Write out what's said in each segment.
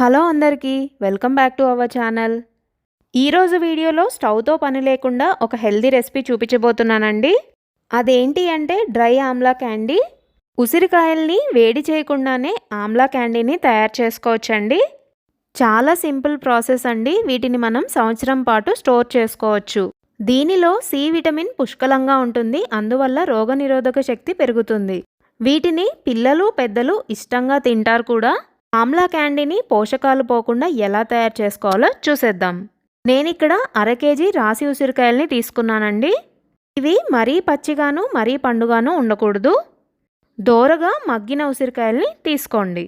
Hello అందరికీ welcome back to our channel. ఈరోజు వీడియోలో స్టవ్తో పని లేకుండా ఒక హెల్దీ రెసిపీ చూపించబోతున్నానండి. అదేంటి అంటే డ్రై ఆమ్లా క్యాండీ. ఉసిరికాయల్ని వేడి చేయకుండానే ఆమ్లా క్యాండీని తయారు చేసుకోవచ్చండి. చాలా సింపుల్ ప్రాసెస్ అండి. వీటిని మనం సంవత్సరం పాటు స్టోర్ చేసుకోవచ్చు. దీనిలో సి విటమిన్ పుష్కలంగా ఉంటుంది. అందువల్ల రోగనిరోధక శక్తి పెరుగుతుంది. వీటిని పిల్లలు పెద్దలు ఇష్టంగా తింటారు కూడా. ఆమ్లా క్యాండీని పోషకాలు పోకుండా ఎలా తయారు చేసుకోవాలో చూసేద్దాం. నేనిక్కడ అర కేజీ రాసి ఉసిరికాయల్ని తీసుకున్నానండి. ఇవి మరీ పచ్చిగాను మరీ పండుగాను ఉండకూడదు. దోరగా మగ్గిన ఉసిరికాయల్ని తీసుకోండి.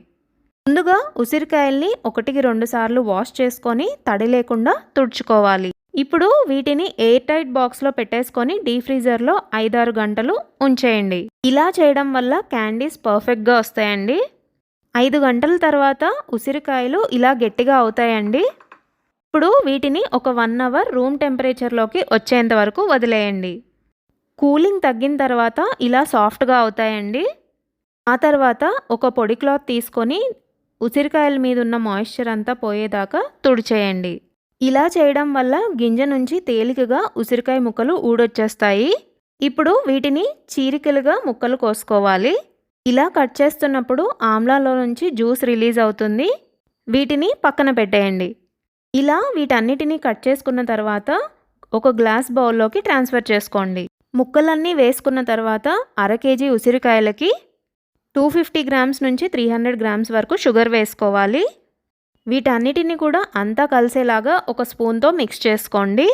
ముందుగా ఉసిరికాయల్ని ఒకటికి రెండు సార్లు వాష్ చేసుకొని తడి లేకుండా తుడుచుకోవాలి. ఇప్పుడు వీటిని ఎయిర్ టైట్ బాక్స్లో పెట్టేసుకొని డీ ఫ్రీజర్లో ఐదారు గంటలు ఉంచేయండి. ఇలా చేయడం వల్ల క్యాండీస్ పర్ఫెక్ట్గా వస్తాయండి. ఐదు గంటల తర్వాత ఉసిరికాయలు ఇలా గట్టిగా అవుతాయండి. ఇప్పుడు వీటిని ఒక వన్ అవర్ రూమ్ టెంపరేచర్లోకి వచ్చేంత వరకు వదిలేయండి. కూలింగ్ తగ్గిన తర్వాత ఇలా సాఫ్ట్గా అవుతాయండి. ఆ తర్వాత ఒక పొడి క్లాత్ తీసుకొని ఉసిరికాయల మీద ఉన్న మాయిశ్చర్ అంతా పోయేదాకా తుడిచేయండి. ఇలా చేయడం వల్ల గింజ నుంచి తేలికగా ఉసిరికాయ ముక్కలు ఊడొచ్చేస్తాయి. ఇప్పుడు వీటిని చీరికలుగా ముక్కలు కోసుకోవాలి. ఇలా కట్ చేస్తున్నప్పుడు ఆమ్లాలో నుంచి జ్యూస్ రిలీజ్ అవుతుంది. వీటిని పక్కన పెట్టేయండి. ఇలా వీటన్నిటిని కట్ చేసుకున్న తర్వాత ఒక గ్లాస్ బౌల్లోకి ట్రాన్స్ఫర్ చేసుకోండి. ముక్కలన్నీ వేసుకున్న తర్వాత అర కేజీ ఉసిరికాయలకి టూ ఫిఫ్టీ గ్రామ్స్ నుంచి త్రీ హండ్రెడ్ గ్రామ్స్ వరకు షుగర్ వేసుకోవాలి. వీటన్నిటిని కూడా అంతా కలిసేలాగా ఒక స్పూన్తో మిక్స్ చేసుకోండి.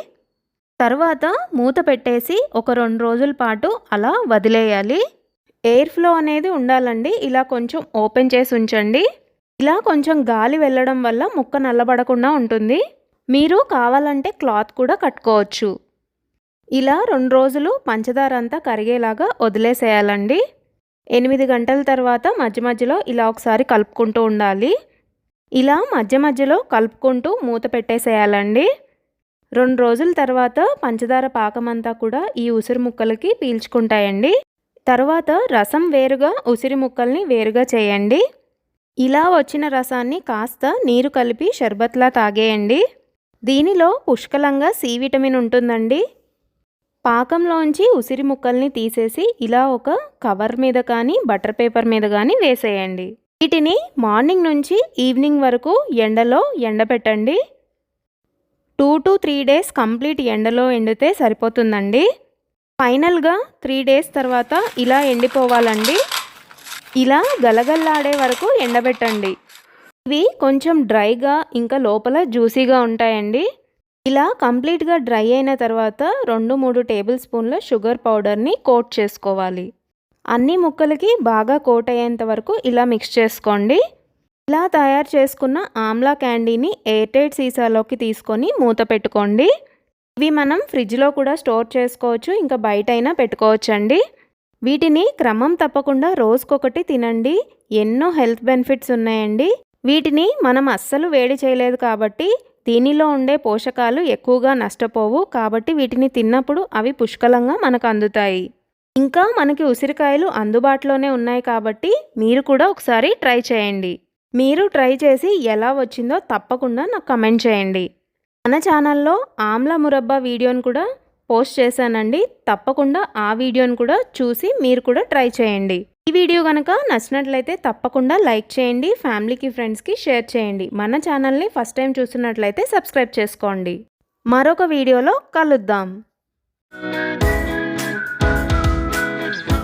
తర్వాత మూత పెట్టేసి ఒక రెండు రోజుల పాటు అలా వదిలేయాలి. ఎయిర్ ఫ్లో అనేది ఉండాలండి. ఇలా కొంచెం ఓపెన్ చేసి ఉంచండి. ఇలా కొంచెం గాలి వెళ్ళడం వల్ల ముక్క నల్లబడకుండా ఉంటుంది. మీరు కావాలంటే క్లాత్ కూడా కట్టుకోవచ్చు. ఇలా రెండు రోజులు పంచదార అంతా కరిగేలాగా వదిలేసేయాలండి. ఎనిమిది గంటల తర్వాత మధ్య మధ్యలో ఇలా ఒకసారి కలుపుకుంటూ ఉండాలి. ఇలా మధ్య మధ్యలో కలుపుకుంటూ మూత పెట్టేసేయాలండి. రెండు రోజుల తర్వాత పంచదార పాకమంతా కూడా ఈ ఉసిరి ముక్కలకి పీల్చుకుంటాయండి. తర్వాత రసం వేరుగా ఉసిరి ముక్కల్ని వేరుగా చేయండి. ఇలా వచ్చిన రసాన్ని కాస్త నీరు కలిపి షర్బత్లా తాగేయండి. దీనిలో పుష్కలంగా సి విటమిన్ ఉంటుందండి. పాకంలోంచి ఉసిరి ముక్కల్ని తీసేసి ఇలా ఒక కవర్ మీద కానీ బటర్ పేపర్ మీద కానీ వేసేయండి. వీటిని మార్నింగ్ నుంచి ఈవినింగ్ వరకు ఎండలో ఎండబెట్టండి. Two to three days complete ఎండలో ఎండితే సరిపోతుందండి. ఫైనల్గా త్రీ డేస్ తర్వాత ఇలా ఎండిపోవాలండి. ఇలా గలగల్లాడే వరకు ఎండబెట్టండి. ఇవి కొంచెం డ్రైగా ఇంకా లోపల జ్యూసీగా ఉంటాయండి. ఇలా కంప్లీట్గా డ్రై అయిన తర్వాత రెండు మూడు టేబుల్ స్పూన్ల షుగర్ పౌడర్ని కోట్ చేసుకోవాలి. అన్ని ముక్కలకి బాగా కోట్ అయ్యేంత వరకు ఇలా మిక్స్ చేసుకోండి. ఇలా తయారు చేసుకున్న ఆమ్లా క్యాండీని ఎయిర్టైట్ సీసాలోకి తీసుకొని మూత పెట్టుకోండి. ఇవి మనం ఫ్రిడ్జ్లో కూడా స్టోర్ చేసుకోవచ్చు ఇంకా బయట అయినా పెట్టుకోవచ్చండి. వీటిని క్రమం తప్పకుండా రోజుకొకటి తినండి. ఎన్నో హెల్త్ బెనిఫిట్స్ ఉన్నాయండి. వీటిని మనం అస్సలు వేడి చేయలేదు కాబట్టి దీనిలో ఉండే పోషకాలు ఎక్కువగా నష్టపోవు కాబట్టి వీటిని తిన్నప్పుడు అవి పుష్కలంగా మనకు అందుతాయి. ఇంకా మనకి ఉసిరికాయలు అందుబాటులోనే ఉన్నాయి కాబట్టి మీరు కూడా ఒకసారి ట్రై చేయండి. మీరు ట్రై చేసి ఎలా వచ్చిందో తప్పకుండా నాకు కమెంట్ చేయండి. మన ఛానల్లో ఆమ్ల మురబ్బా వీడియోని కూడా పోస్ట్ చేశానండి. తప్పకుండా ఆ వీడియోని కూడా చూసి మీరు కూడా ట్రై చేయండి. ఈ వీడియో కనుక నచ్చినట్లయితే తప్పకుండా లైక్ చేయండి ఫ్యామిలీకి ఫ్రెండ్స్కి షేర్ చేయండి. మన ఛానల్ని ఫస్ట్ టైం చూస్తున్నట్లయితే సబ్స్క్రైబ్ చేసుకోండి. మరొక వీడియోలో కలుద్దాం.